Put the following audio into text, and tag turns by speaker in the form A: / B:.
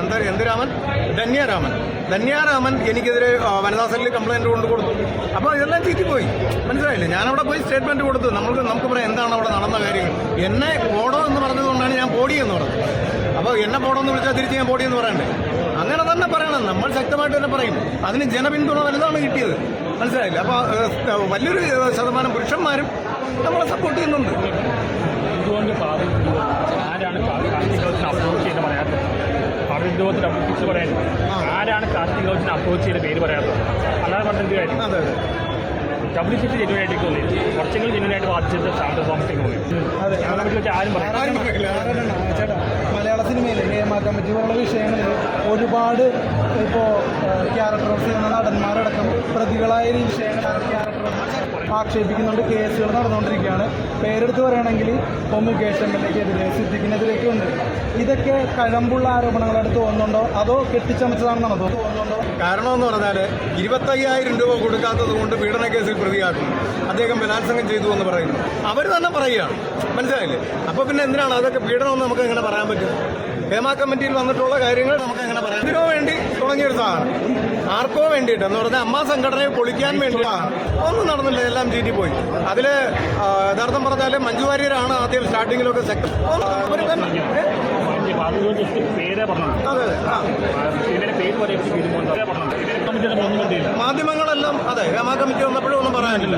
A: എന്താ എന്ത് രാമൻ? ധന്യാരാമൻ ധന്യാരാമൻ എനിക്കെതിരെ വനിതാ സെല്ലിൽ കംപ്ലൈന്റ് കൊണ്ട് കൊടുത്തു അപ്പോൾ ഇതെല്ലാം ചീറ്റിപ്പോയി. മനസ്സിലായില്ലേ? ഞാനവിടെ പോയി സ്റ്റേറ്റ്മെന്റ് കൊടുത്തു. നമുക്ക് നമുക്ക് പറയാം എന്താണ് അവിടെ നടന്ന കാര്യങ്ങൾ എന്നെ പോടോ എന്ന് പറഞ്ഞതുകൊണ്ടാണ് ഞാൻ പോടി എന്ന് പറഞ്ഞത്. അപ്പോൾ എന്നെ പോടോ എന്ന് വിളിച്ചാൽ തിരിച്ച് ഞാൻ പോടി എന്ന് പറയണ്ടേ? അങ്ങനെ തന്നെ പറയണം. നമ്മൾ ശക്തമായിട്ട് തന്നെ പറയും. അതിന് ജനപിന്തുണ വലുതാണ് കിട്ടിയത്. മനസ്സിലായില്ല? അപ്പോൾ വലിയൊരു ശതമാനം പുരുഷന്മാരും നമ്മളെ സപ്പോർട്ട് ചെയ്യുന്നുണ്ട്.
B: പാർട്ടി ഉദ്യോഗത്തിന് അപ്രോച്ച് പറയാൻ. ആരാണ് കാർത്തിക് ഗൗസിനെ അപ്രോച്ച് ചെയ്ത പേര് പറയാത്തത്? അല്ലാതെ പറഞ്ഞ കാര്യം? ഡബ്ല്യു സി ജെന്യൂൻ ആയിട്ട് തോന്നി. കുറച്ചെങ്കിൽ ജെന്യൂൻ ആയിട്ട് ബാധിച്ചത് സാന്ത തോമസിന് തോന്നി പറ്റി ആരും
C: ചേട്ടാ മലയാള സിനിമയിൽ നിയമാക്കാൻ കമ്മിറ്റി പോലുള്ള വിഷയങ്ങളിൽ ഒരുപാട് ഇപ്പോൾ ക്യാരക്ടേഴ്സ് ചെയ്യുന്ന നടന്മാരടക്കം പ്രതികളായ വിഷയങ്ങൾ ക്യാരക്ടർ ആക്ഷേപിക്കുന്നുണ്ട്. കേസുകൾ നടന്നുകൊണ്ടിരിക്കുകയാണ്. പേരെടുത്ത് പറയുകയാണെങ്കിൽ ഇപ്പോൾ മുകേഷ് എം എൽ എക്കെതിരെ സിദ്ദിഖിനെതിരെയൊക്കെ ഉണ്ട് ഇതൊക്കെ കഴമ്പുള്ള ആരോപണങ്ങളായിട്ട് തോന്നുന്നുണ്ടോ? അതോ കെട്ടിച്ചമച്ചതാണെന്നാണോ തോന്നുന്നുണ്ടോ
A: കാരണം എന്ന് പറഞ്ഞാൽ ഇരുപത്തയ്യായിരം രൂപ കൊടുക്കാത്തത് കൊണ്ട് പീഡന കേസിൽ പ്രതിയാക്കും അദ്ദേഹം ബലാത്സംഗം ചെയ്തു എന്ന് പറയുന്നു. അവർ തന്നെ പറയുകയാണ്. മനസ്സിലായില്ലേ? അപ്പോൾ പിന്നെ എന്തിനാണ് അതൊക്കെ പീഡനം എന്ന് നമുക്ക് എങ്ങനെ പറയാൻ പറ്റും? ഹേമ കമ്മിറ്റിയിൽ വന്നിട്ടുള്ള കാര്യങ്ങൾ നമുക്ക് എങ്ങനെ പറയാം ഇതിനോ വേണ്ടി തുടങ്ങിയൊരു സാധനം. ആർക്കോ വേണ്ടിയിട്ട്. എന്ന് പറഞ്ഞാൽ അമ്മ സംഘടനയെ പൊളിക്കാൻ വേണ്ടിയിട്ടാണ് ഒന്നും നടന്നില്ല. എല്ലാം ചീറ്റി പോയി. അതിൽ യഥാർത്ഥം പറഞ്ഞാൽ മഞ്ജു വാര്യരാണ് ആദ്യം സ്റ്റാർട്ടിങ്ങിലൊക്കെ സെക്ടർ
B: ജസ്റ്റ് പേരേ പറഞ്ഞത് ഇതിന്റെ പേര്
A: മാധ്യമങ്ങളെല്ലാം അതെ ഹേമ കമ്മിറ്റി വന്നപ്പോഴും ഒന്നും പറയാനില്ല.